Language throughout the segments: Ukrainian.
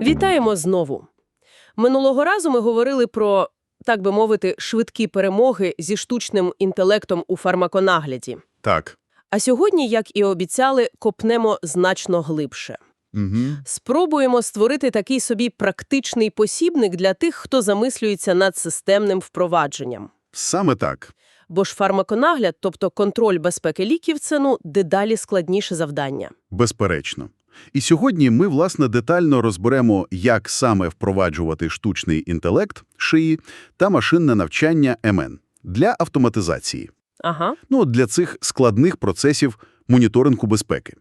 Вітаємо знову. Минулого разу ми говорили про, так би мовити, швидкі перемоги зі штучним інтелектом у фармаконагляді. Так. А сьогодні, як і обіцяли, копнемо значно глибше. Угу. Спробуємо створити такий собі практичний посібник для тих, хто замислюється над системним впровадженням. Саме так. Бо ж фармаконагляд, тобто контроль безпеки ліків, це ну дедалі складніше завдання. Безперечно. І сьогодні ми, власне, детально розберемо, як саме впроваджувати штучний інтелект, ШИІ, та машинне навчання МН для автоматизації. Ага. Ну, для цих складних процесів моніторингу безпеки.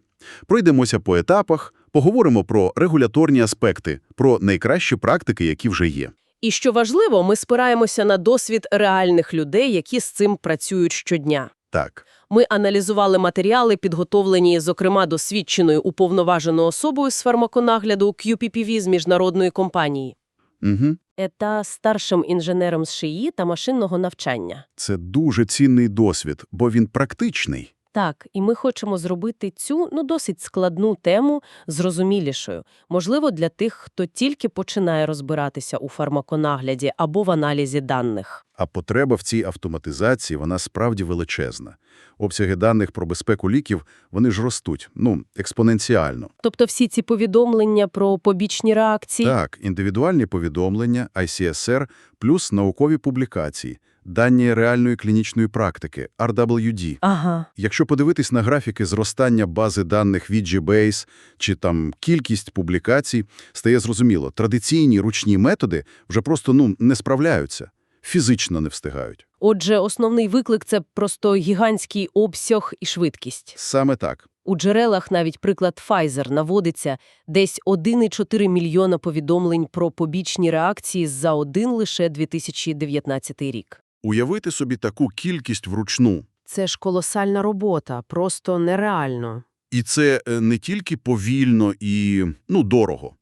Пройдемося по етапах, поговоримо про регуляторні аспекти, про найкращі практики, які вже є. І що важливо, ми спираємося на досвід реальних людей, які з цим працюють щодня. Так. Ми аналізували матеріали, підготовлені, зокрема, досвідченою уповноваженою особою з фармаконагляду QPPV з міжнародної компанії. Угу. Та старшим інженером з ШИІ та машинного навчання. Це дуже цінний досвід, бо він практичний. Так, і ми хочемо зробити цю, ну, досить складну тему зрозумілішою. Можливо, для тих, хто тільки починає розбиратися у фармаконагляді або в аналізі даних. А потреба в цій автоматизації, вона справді величезна. Обсяги даних про безпеку ліків, вони ж ростуть, ну, експоненціально. Тобто всі ці повідомлення про побічні реакції? Так, індивідуальні повідомлення, ICSR, плюс наукові публікації, дані реальної клінічної практики, RWD. Ага. Якщо подивитись на графіки зростання бази даних від G-Base чи там кількість публікацій, стає зрозуміло, традиційні ручні методи вже просто ну, не справляються, фізично не встигають. Отже, основний виклик – це просто гігантський обсяг і швидкість. Саме так. У джерелах навіть приклад Pfizer наводиться десь 1,4 мільйона повідомлень про побічні реакції за один лише 2019 рік. Уявити собі таку кількість вручну. Це ж колосальна робота, просто нереально. І це е, не тільки повільно і, ну, дорого.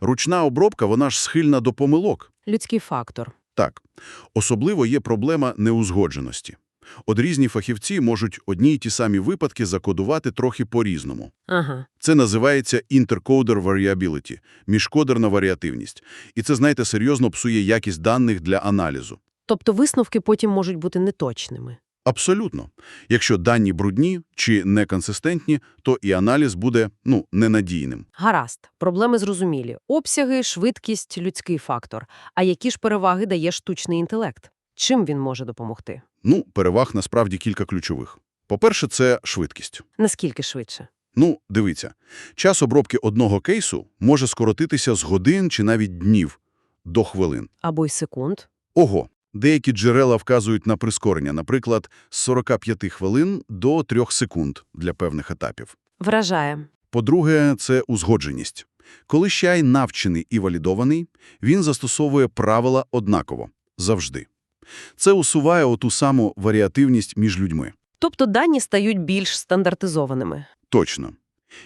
Ручна обробка, вона ж схильна до помилок. Людський фактор. Так. Особливо є проблема неузгодженості. От різні фахівці можуть одні й ті самі випадки закодувати трохи по-різному. Ага. Це називається intercoder variability – міжкодерна варіативність. І це, знаєте, серйозно псує якість даних для аналізу. Тобто висновки потім можуть бути неточними. Абсолютно. Якщо дані брудні чи неконсистентні, то і аналіз буде, ну, ненадійним. Гаразд. Проблеми зрозумілі. Обсяги, швидкість, людський фактор. А які ж переваги дає штучний інтелект? Чим він може допомогти? Ну, переваг насправді кілька ключових. По-перше, це швидкість. Наскільки швидше? Ну, дивіться, час обробки одного кейсу може скоротитися з годин чи навіть днів до хвилин. Або й секунд? Ого! Деякі джерела вказують на прискорення, наприклад, з 45 хвилин до 3 секунд для певних етапів. Вражає. По-друге, це узгодженість. Коли щай навчений і валідований, він застосовує правила однаково. Завжди. Це усуває оту саму варіативність між людьми. Тобто дані стають більш стандартизованими. Точно.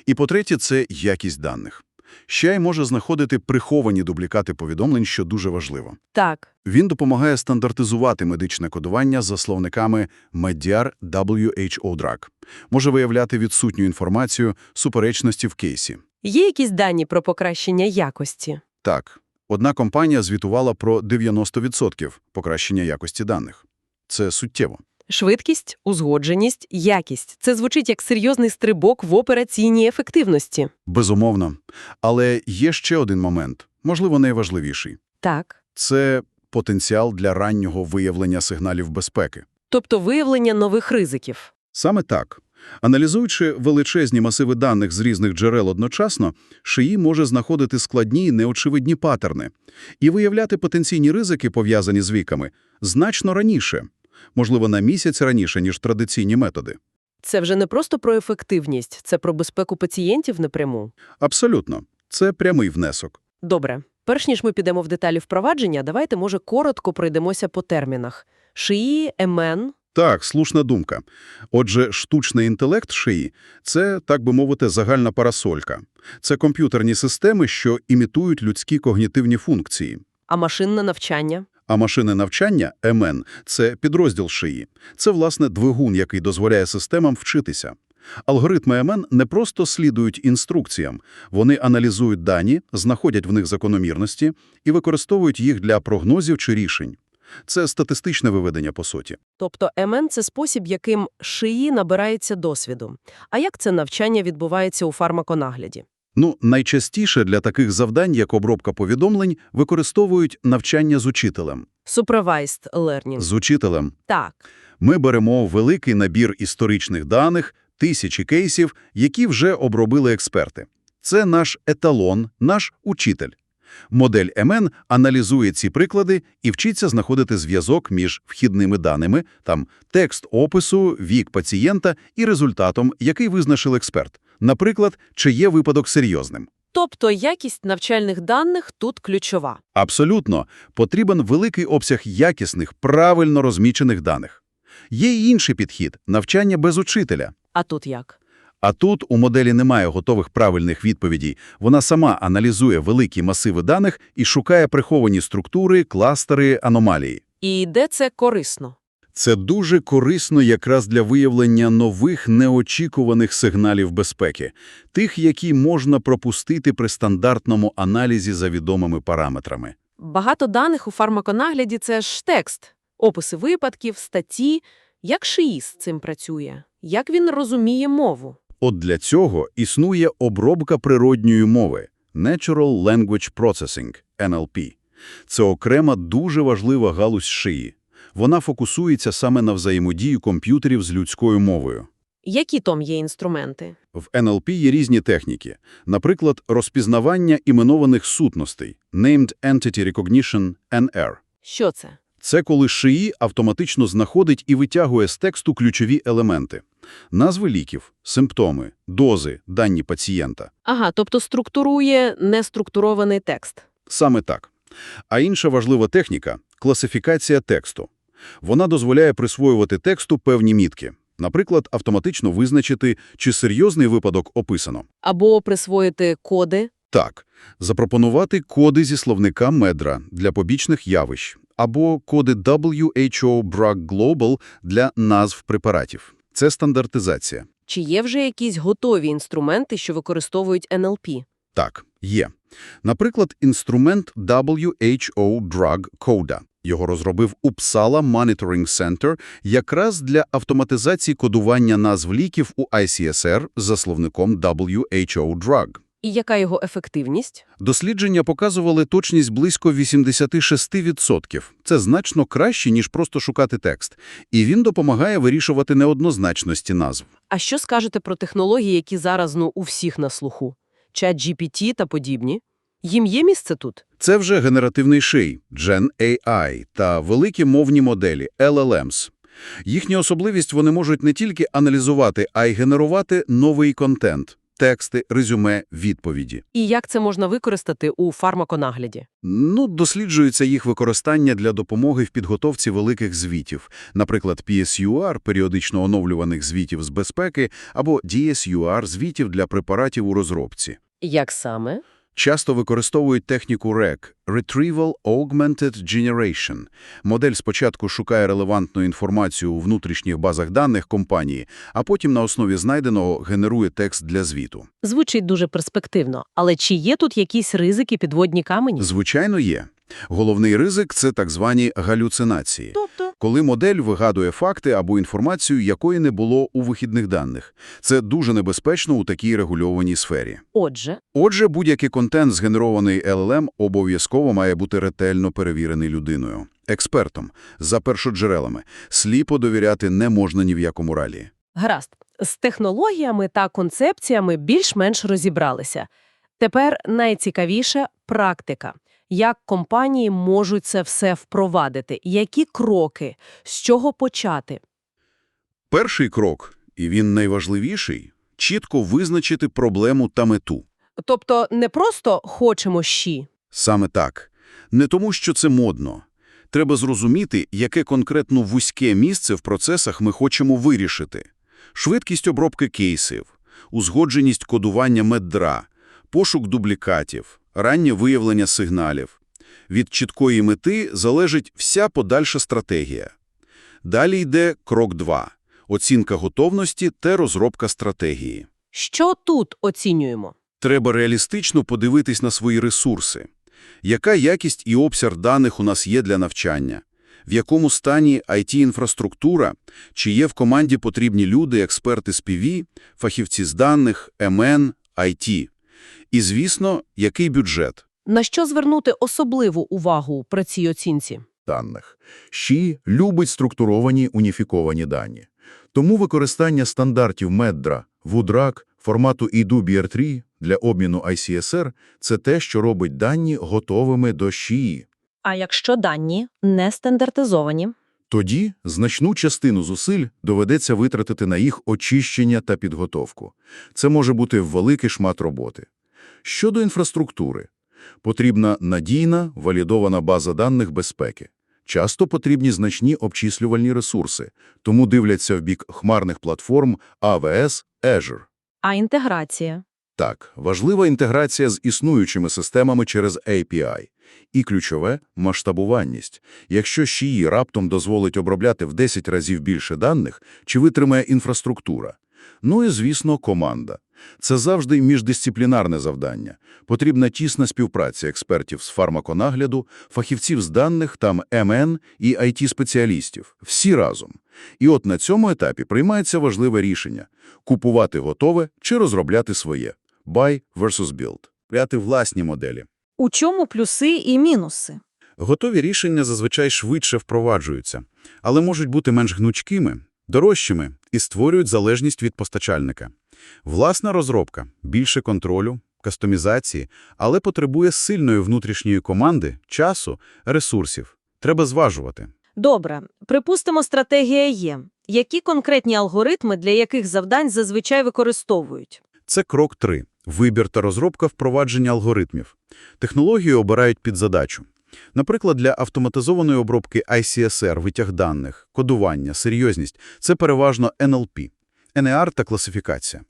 І по-третє, це якість даних. Щай може знаходити приховані дублікати повідомлень, що дуже важливо. Так. Він допомагає стандартизувати медичне кодування за словниками MEDIAR WHO DRAG. Може виявляти відсутню інформацію, суперечності в кейсі. Є якісь дані про покращення якості? Так, одна компанія звітувала про 90% покращення якості даних. Це суттєво. Швидкість, узгодженість, якість – це звучить як серйозний стрибок в операційній ефективності. Безумовно. Але є ще один момент, можливо, найважливіший. Так. Це потенціал для раннього виявлення сигналів безпеки. Тобто виявлення нових ризиків. Саме так. Аналізуючи величезні масиви даних з різних джерел одночасно, ШИІ може знаходити складні, неочевидні паттерни і виявляти потенційні ризики, пов'язані з віками, значно раніше, можливо, на місяць раніше, ніж традиційні методи. Це вже не просто про ефективність, це про безпеку пацієнтів напряму. Абсолютно. Це прямий внесок. Добре. Перш ніж ми підемо в деталі впровадження, давайте, може, коротко пройдемося по термінах. ШИІ, МН. Так, слушна думка. Отже, штучний інтелект ШИІ – це, так би мовити, загальна парасолька. Це комп'ютерні системи, що імітують людські когнітивні функції. А машинне навчання? А машини навчання МН – це підрозділ ШИІ. Це, власне, двигун, який дозволяє системам вчитися. Алгоритми МН не просто слідують інструкціям, вони аналізують дані, знаходять в них закономірності і використовують їх для прогнозів чи рішень. Це статистичне виведення, по суті. Тобто МН – це спосіб, яким шиї набирається досвіду. А як це навчання відбувається у фармаконагляді? Ну, найчастіше для таких завдань, як обробка повідомлень, використовують навчання з учителем. Supervised learning. З учителем Так. ми беремо великий набір історичних даних, тисячі кейсів, які вже обробили експерти. Це наш еталон, наш учитель. Модель МН аналізує ці приклади і вчиться знаходити зв'язок між вхідними даними, там текст опису, вік пацієнта і результатом, який визначив експерт. Наприклад, чи є випадок серйозним. Тобто якість навчальних даних тут ключова. Абсолютно. Потрібен великий обсяг якісних, правильно розмічених даних. Є й інший підхід – навчання без учителя. А тут як? А тут у моделі немає готових правильних відповідей. Вона сама аналізує великі масиви даних і шукає приховані структури, кластери, аномалії. І де це корисно? Це дуже корисно якраз для виявлення нових неочікуваних сигналів безпеки, тих, які можна пропустити при стандартному аналізі за відомими параметрами. Багато даних у фармаконагляді – це ж текст. Описи випадків, статті. Як шиї з цим працює? Як він розуміє мову? От для цього існує обробка природньої мови – Natural Language Processing – NLP. Це окрема дуже важлива галузь шиї. Вона фокусується саме на взаємодію комп'ютерів з людською мовою. Які там є інструменти? В NLP є різні техніки. Наприклад, розпізнавання іменованих сутностей – Named Entity Recognition – NR. Що це? Це коли шиї автоматично знаходить і витягує з тексту ключові елементи. Назви ліків, симптоми, дози, дані пацієнта. Ага, тобто структурує неструктурований текст. Саме так. А інша важлива техніка – класифікація тексту. Вона дозволяє присвоювати тексту певні мітки. Наприклад, автоматично визначити, чи серйозний випадок описано. Або присвоїти коди. Так, запропонувати коди зі словника Медра для побічних явищ або коди WHO Drug Global для назв препаратів. Це стандартизація. Чи є вже якісь готові інструменти, що використовують НЛП? Так, є. Наприклад, інструмент WHO Drug Coda. Його розробив Uppsala Monitoring Center якраз для автоматизації кодування назв ліків у ICSR за словником WHO Drug. І яка його ефективність? Дослідження показували точність близько 86%. Це значно краще, ніж просто шукати текст. І він допомагає вирішувати неоднозначності назв. А що скажете про технології, які зараз ну, у всіх на слуху? Чат GPT та подібні? Їм є місце тут? Це вже генеративний ший, Gen AI та великі мовні моделі, LLMs. Їхня особливість – вони можуть не тільки аналізувати, а й генерувати новий контент – тексти, резюме, відповіді. І як це можна використати у фармаконагляді? Ну, досліджується їх використання для допомоги в підготовці великих звітів, наприклад, PSUR – періодично оновлюваних звітів з безпеки, або DSUR – звітів для препаратів у розробці. Як саме? Часто використовують техніку RAG – Retrieval Augmented Generation. Модель спочатку шукає релевантну інформацію у внутрішніх базах даних компанії, а потім на основі знайденого генерує текст для звіту. Звучить дуже перспективно. Але чи є тут якісь ризики підводні камені? Звичайно, є. Головний ризик – це так звані галюцинації. Тобто? Коли модель вигадує факти або інформацію, якої не було у вихідних даних. Це дуже небезпечно у такій регульованій сфері. Отже, Отже, будь-який контент, згенерований LLM, обов'язково має бути ретельно перевірений людиною, експертом, за першоджерелами. Сліпо довіряти не можна ні в якому ралі. гаразд. З технологіями та концепціями більш-менш розібралися. Тепер найцікавіше – практика. Як компанії можуть це все впровадити? Які кроки? З чого почати? Перший крок, і він найважливіший – чітко визначити проблему та мету. Тобто не просто «хочемо щі». Саме так. Не тому, що це модно. Треба зрозуміти, яке конкретно вузьке місце в процесах ми хочемо вирішити. Швидкість обробки кейсів, узгодженість кодування меддра, пошук дублікатів, раннє виявлення сигналів. Від чіткої мети залежить вся подальша стратегія. Далі йде крок 2. оцінка готовності та розробка стратегії. Що тут оцінюємо? Треба реалістично подивитись на свої ресурси. Яка якість і обсяг даних у нас є для навчання? В якому стані IT-інфраструктура? Чи є в команді потрібні люди, експерти з ПІВІ, фахівці з даних, МН, IT? І, звісно, який бюджет? На що звернути особливу увагу при цій оцінці? даних. Ші любить структуровані уніфіковані дані. Тому використання стандартів Меддра, Вудрак, формату EDU-BR3 для обміну ICSR – це те, що робить дані готовими до ШІІ. А якщо дані не стандартизовані? Тоді значну частину зусиль доведеться витратити на їх очищення та підготовку. Це може бути великий шмат роботи. Щодо інфраструктури. Потрібна надійна, валідована база даних безпеки. Часто потрібні значні обчислювальні ресурси, тому дивляться в бік хмарних платформ AWS, Azure. А інтеграція? Так, важлива інтеграція з існуючими системами через API. І ключове – масштабуванність. Якщо SHII раптом дозволить обробляти в 10 разів більше даних, чи витримає інфраструктура? Ну і, звісно, команда. Це завжди міждисциплінарне завдання. Потрібна тісна співпраця експертів з фармаконагляду, фахівців з даних, там МН і IT-спеціалістів. Всі разом. І от на цьому етапі приймається важливе рішення – купувати готове чи розробляти своє. Buy versus build. Пряти власні моделі. У чому плюси і мінуси? Готові рішення зазвичай швидше впроваджуються, але можуть бути менш гнучкими, дорожчими і створюють залежність від постачальника. Власна розробка – більше контролю, кастомізації, але потребує сильної внутрішньої команди, часу, ресурсів. Треба зважувати. Добре, припустимо, стратегія є. Які конкретні алгоритми для яких завдань зазвичай використовують? Це крок 3. Вибір та розробка впровадження алгоритмів. Технологію обирають під задачу. Наприклад, для автоматизованої обробки ICSR, витяг даних, кодування, серйозність – це переважно NLP, NER та класифікація.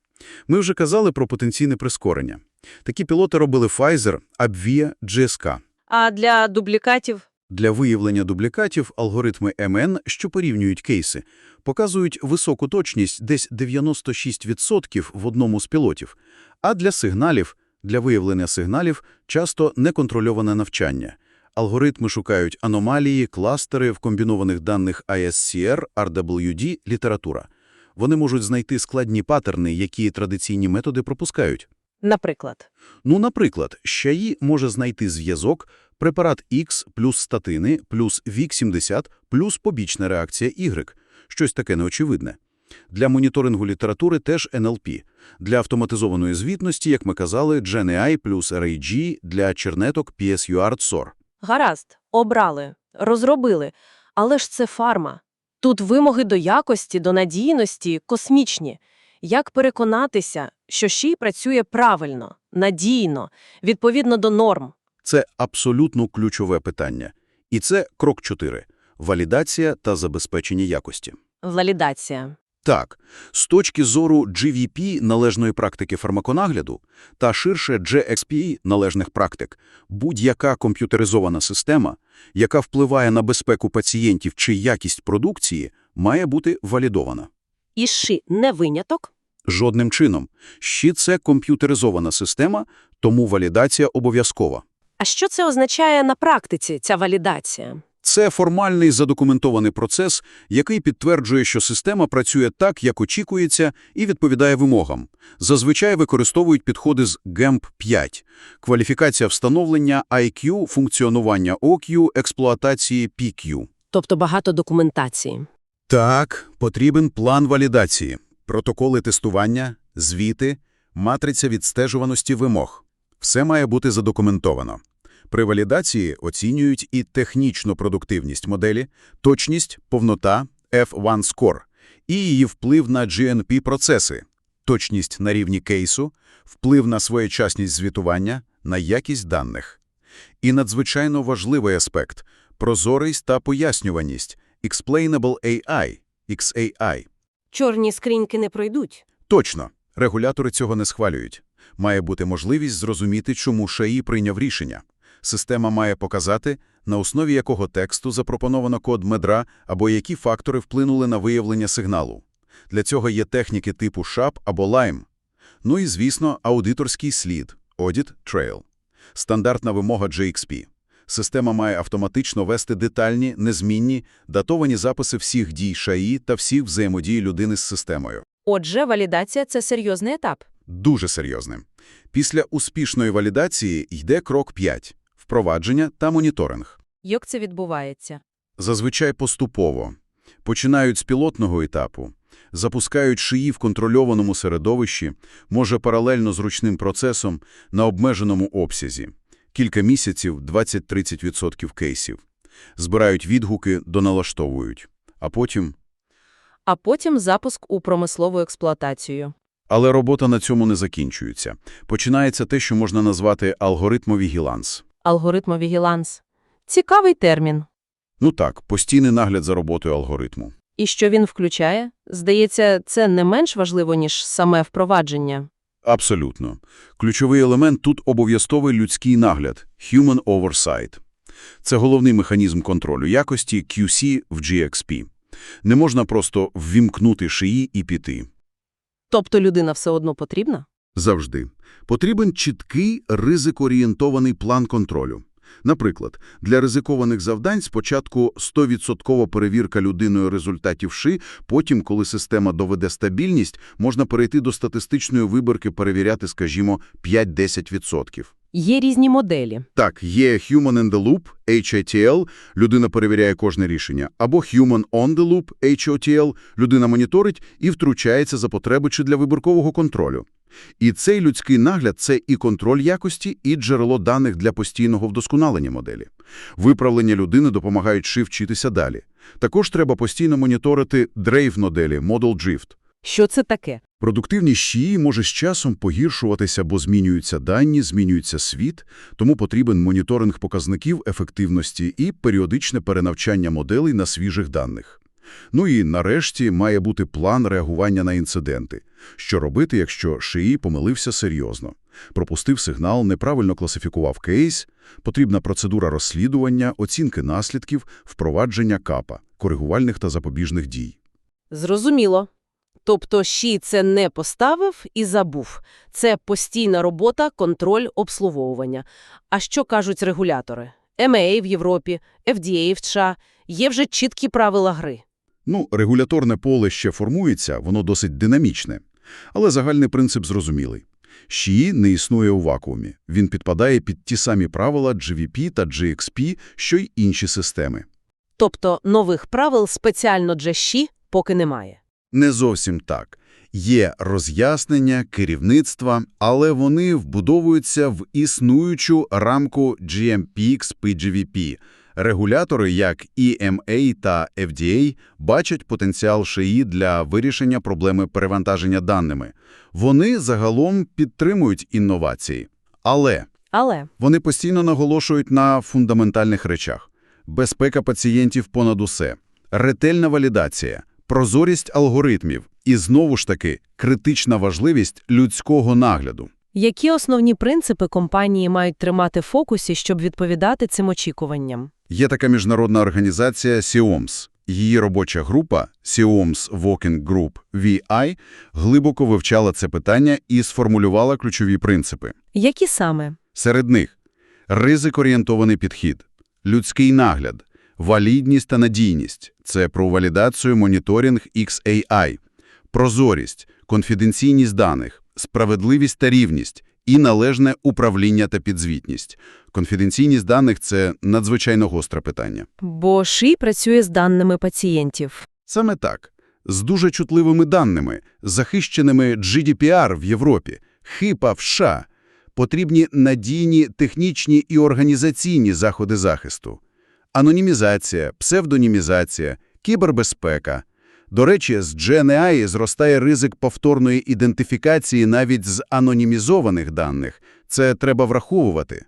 Ми вже казали про потенційне прискорення. Такі пілоти робили Pfizer, Abvia, GSK. А для дублікатів? Для виявлення дублікатів алгоритми МН, що порівнюють кейси, показують високу точність десь 96% в одному з пілотів, а для сигналів, для виявлення сигналів часто неконтрольоване навчання. Алгоритми шукають аномалії, кластери в комбінованих даних ISCR, RWD, література. Вони можуть знайти складні паттерни, які традиційні методи пропускають. Наприклад. Ну, наприклад, ЩАї може знайти зв'язок препарат X плюс статини плюс ВІК-70 плюс побічна реакція Y. Щось таке неочевидне. Для моніторингу літератури теж НЛП. Для автоматизованої звітності, як ми казали, GenAI плюс RAG, для чернеток PSUART SOR. Гаразд, обрали, розробили. Але ж це фарма. Тут вимоги до якості, до надійності космічні. Як переконатися, що ЩІ працює правильно, надійно, відповідно до норм? Це абсолютно ключове питання. І це крок 4 – валідація та забезпечення якості. Валідація. Так, з точки зору GVP належної практики фармаконагляду та ширше GXP належних практик, будь-яка комп'ютеризована система, яка впливає на безпеку пацієнтів чи якість продукції, має бути валідована. І ШИ не виняток? Жодним чином. Ще це комп'ютеризована система, тому валідація обов'язкова. А що це означає на практиці, ця валідація? Це формальний задокументований процес, який підтверджує, що система працює так, як очікується, і відповідає вимогам. Зазвичай використовують підходи з GAMP-5 – кваліфікація встановлення IQ, функціонування OQ, експлуатації PQ. Тобто багато документації. Так, потрібен план валідації, протоколи тестування, звіти, матриця відстежуваності вимог. Все має бути задокументовано. При валідації оцінюють і технічну продуктивність моделі, точність, повнота, F1 score, і її вплив на GNP-процеси, точність на рівні кейсу, вплив на своєчасність звітування, на якість даних. І надзвичайно важливий аспект – прозорість та пояснюваність, Explainable AI, XAI. Чорні скриньки не пройдуть. Точно, регулятори цього не схвалюють. Має бути можливість зрозуміти, чому ШАІ прийняв рішення. Система має показати, на основі якого тексту запропоновано код медра або які фактори вплинули на виявлення сигналу. Для цього є техніки типу SHAP або LIME. Ну і, звісно, аудиторський слід – Audit Trail. Стандартна вимога JXP. Система має автоматично вести детальні, незмінні, датовані записи всіх дій ШАІ та всіх взаємодій людини з системою. Отже, валідація – це серйозний етап. Дуже серйозним. Після успішної валідації йде крок 5 – впровадження та моніторинг. Як це відбувається? Зазвичай поступово. Починають з пілотного етапу, запускають шиї в контрольованому середовищі, може паралельно з ручним процесом, на обмеженому обсязі. Кілька місяців, 20-30% кейсів. Збирають відгуки, доналаштовують. А потім… А потім запуск у промислову експлуатацію. Але робота на цьому не закінчується. Починається те, що можна назвати алгоритмовігіланс. Алгоритмовігіланс. Цікавий термін. Ну так, постійний нагляд за роботою алгоритму. І що він включає? Здається, це не менш важливо, ніж саме впровадження. Абсолютно. Ключовий елемент тут обов'язковий людський нагляд – Human Oversight. Це головний механізм контролю якості QC в GXP. Не можна просто ввімкнути шиї і піти. Тобто людина все одно потрібна? Завжди. Потрібен чіткий ризикоорієнтований план контролю. Наприклад, для ризикованих завдань спочатку 100% перевірка людиною результатів ШИ, потім, коли система доведе стабільність, можна перейти до статистичної виборки перевіряти, скажімо, 5-10%. Є різні моделі. Так, є Human in the Loop, HITL, людина перевіряє кожне рішення, або Human on the Loop, HOTL, людина моніторить і втручається за потреби чи для вибіркового контролю. І цей людський нагляд – це і контроль якості, і джерело даних для постійного вдосконалення моделі. Виправлення людини допомагають ши вчитися далі. Також треба постійно моніторити дрейв-моделі, Model Drift. Що це таке? Продуктивність ШІІ може з часом погіршуватися, бо змінюються дані, змінюється світ, тому потрібен моніторинг показників ефективності і періодичне перенавчання моделей на свіжих даних. Ну і нарешті має бути план реагування на інциденти. Що робити, якщо ШИІ помилився серйозно? Пропустив сигнал, неправильно класифікував кейс, потрібна процедура розслідування, оцінки наслідків, впровадження КАПа, коригувальних та запобіжних дій. Зрозуміло. Тобто ЩІ це не поставив і забув. Це постійна робота, контроль, обслуговування. А що кажуть регулятори? МА в Європі, FDA в США. Є вже чіткі правила гри. Ну, регуляторне поле ще формується, воно досить динамічне. Але загальний принцип зрозумілий. ШІІ не існує у вакуумі. Він підпадає під ті самі правила GVP та GXP, що й інші системи. Тобто нових правил спеціально для ЩІ поки немає. Не зовсім так. Є роз'яснення, керівництва, але вони вбудовуються в існуючу рамку GMPX PGVP. Регулятори, як EMA та FDA, бачать потенціал ШИІ для вирішення проблеми перевантаження даними. Вони загалом підтримують інновації. Але Але вони постійно наголошують на фундаментальних речах. Безпека пацієнтів понад усе, ретельна валідація, прозорість алгоритмів і, знову ж таки, критична важливість людського нагляду. Які основні принципи компанії мають тримати в фокусі, щоб відповідати цим очікуванням? Є така міжнародна організація SIOMS. Її робоча група SIOMS Working Group VI глибоко вивчала це питання і сформулювала ключові принципи. Які саме? Серед них – ризик-орієнтований підхід, людський нагляд, валідність та надійність – це про валідацію моніторинг XAI, прозорість, конфіденційність даних, справедливість та рівність і належне управління та підзвітність. Конфіденційність даних – це надзвичайно гостре питання. Бо ШІ працює з даними пацієнтів. Саме так. З дуже чутливими даними, захищеними GDPR в Європі, ХИПА в США, потрібні надійні технічні і організаційні заходи захисту. Анонімізація, псевдонімізація, кібербезпека. До речі, з GNI зростає ризик повторної ідентифікації навіть з анонімізованих даних. Це треба враховувати.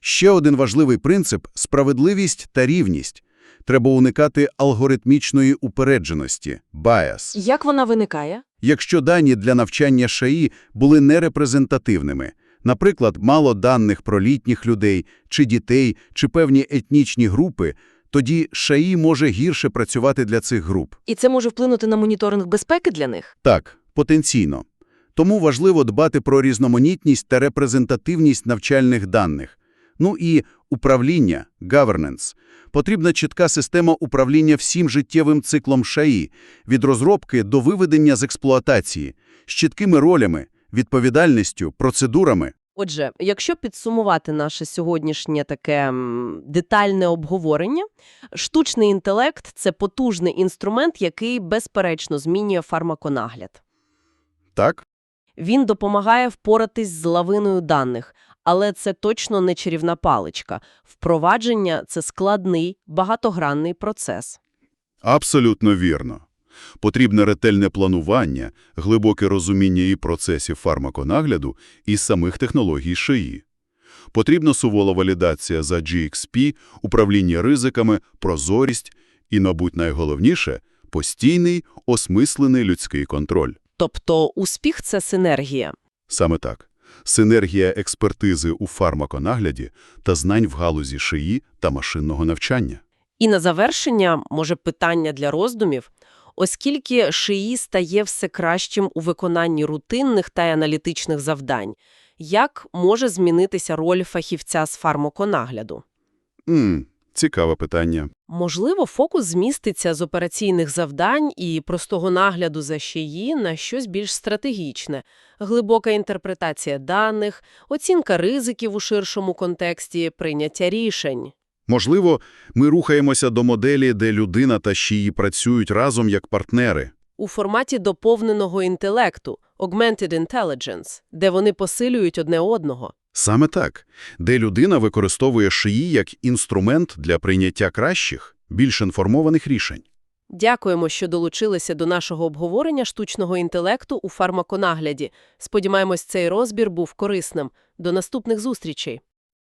Ще один важливий принцип – справедливість та рівність. Треба уникати алгоритмічної упередженості – bias. як вона виникає? Якщо дані для навчання ШАІ були нерепрезентативними, наприклад, мало даних про літніх людей, чи дітей, чи певні етнічні групи, тоді ШАІ може гірше працювати для цих груп. І це може вплинути на моніторинг безпеки для них? Так, потенційно. Тому важливо дбати про різноманітність та репрезентативність навчальних даних. Ну і управління, governance. Потрібна чітка система управління всім життєвим циклом ШАІ, від розробки до виведення з експлуатації, з чіткими ролями, відповідальністю, процедурами. Отже, якщо підсумувати наше сьогоднішнє таке детальне обговорення, штучний інтелект – це потужний інструмент, який безперечно змінює фармаконагляд. Так? Він допомагає впоратись з лавиною даних, але це точно не чарівна паличка. Впровадження – це складний, багатогранний процес. Абсолютно вірно. Потрібне ретельне планування, глибоке розуміння і процесів фармаконагляду, і самих технологій ШИІ. Потрібна сувола валідація за GXP, управління ризиками, прозорість і, мабуть, найголовніше – постійний, осмислений людський контроль. Тобто успіх – це синергія. Саме так. Синергія експертизи у фармаконагляді та знань в галузі ШИІ та машинного навчання. І на завершення, може, питання для роздумів. Оскільки ШИІ стає все кращим у виконанні рутинних та аналітичних завдань, як може змінитися роль фахівця з фармаконагляду? М, цікаве питання. Можливо, фокус зміститься з операційних завдань і простого нагляду за ШИІ на щось більш стратегічне, глибока інтерпретація даних, оцінка ризиків у ширшому контексті, прийняття рішень. Можливо, ми рухаємося до моделі, де людина та ШІІ працюють разом як партнери. У форматі доповненого інтелекту Augmented Intelligence, де вони посилюють одне одного. Саме так, де людина використовує ШИІ як інструмент для прийняття кращих, більш інформованих рішень. Дякуємо, що долучилися до нашого обговорення штучного інтелекту у фармаконагляді. Сподіваємось, цей розбір був корисним. До наступних зустрічей!